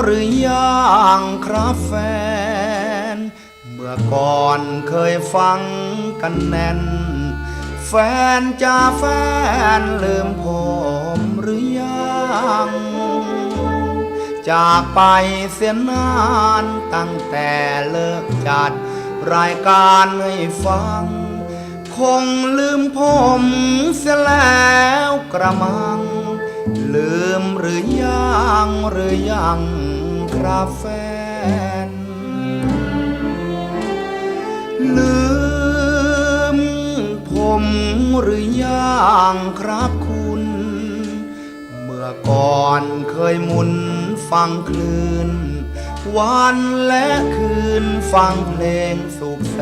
หรือยังครับแฟน เมื่อก่อนเคยฟังกันแน่น แฟนจะแฟนลืมผมหรือยังจากไปเสียนานตั้งแต่เลิกจัด รายการให้ฟัง คงลืมผมเสียแล้วกระมังลืม หรือยังหรือยังครับแฟน ลืมผมหรือยังครับคุณ เมื่อก่อนเคยมุนฟังคลื่น วันและคืนฟังเพลงสุขแส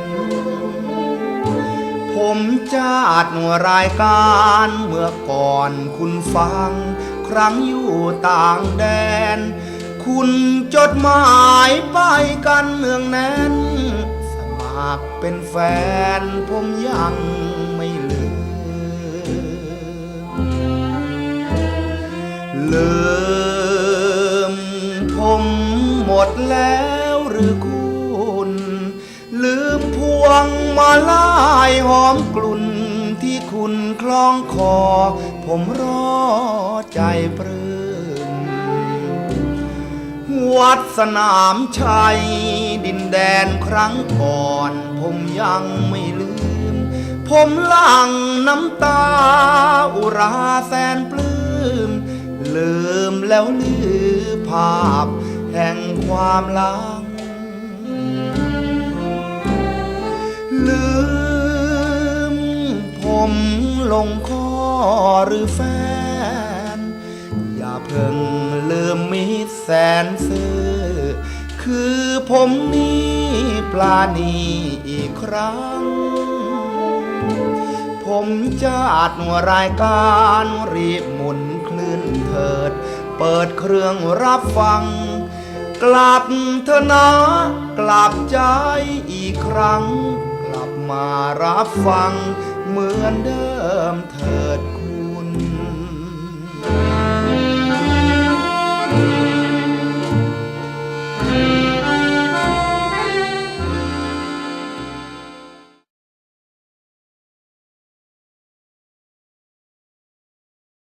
น ผมจัดรายการเมื่อก่อนคุณฟัง ครั้งอยู่ต่างแดน คุณจดหมายไปกันเนืองแน่น สมัครเป็นแฟนผมยังไม่ลืมลืมผมหมดแล้วหรือคุณ ลืมพวงมาลายหอมกลุ่น คล้องคอ ผมรอใจปลื้มวัดสนามชัย ดินแดนครั้งก่อน ผมยังไม่ลืม ผมหลังน้ำตา อุราแสนปลื้ม ลืมแล้วลือภาพ แห่งความหลัง ลงคอหรือแฟน อย่าเพิ่งลืมมิตรแสนซื่อคือผมนี้ปลาณีอีกครั้ง ผมจะอัดรายการรีบหมุนคลื่นเถิด เปิดเครื่องรับฟัง กลับเถอนะกลับใจอีกครั้ง มารับฟังเหมือนเดิมเถิดคุณ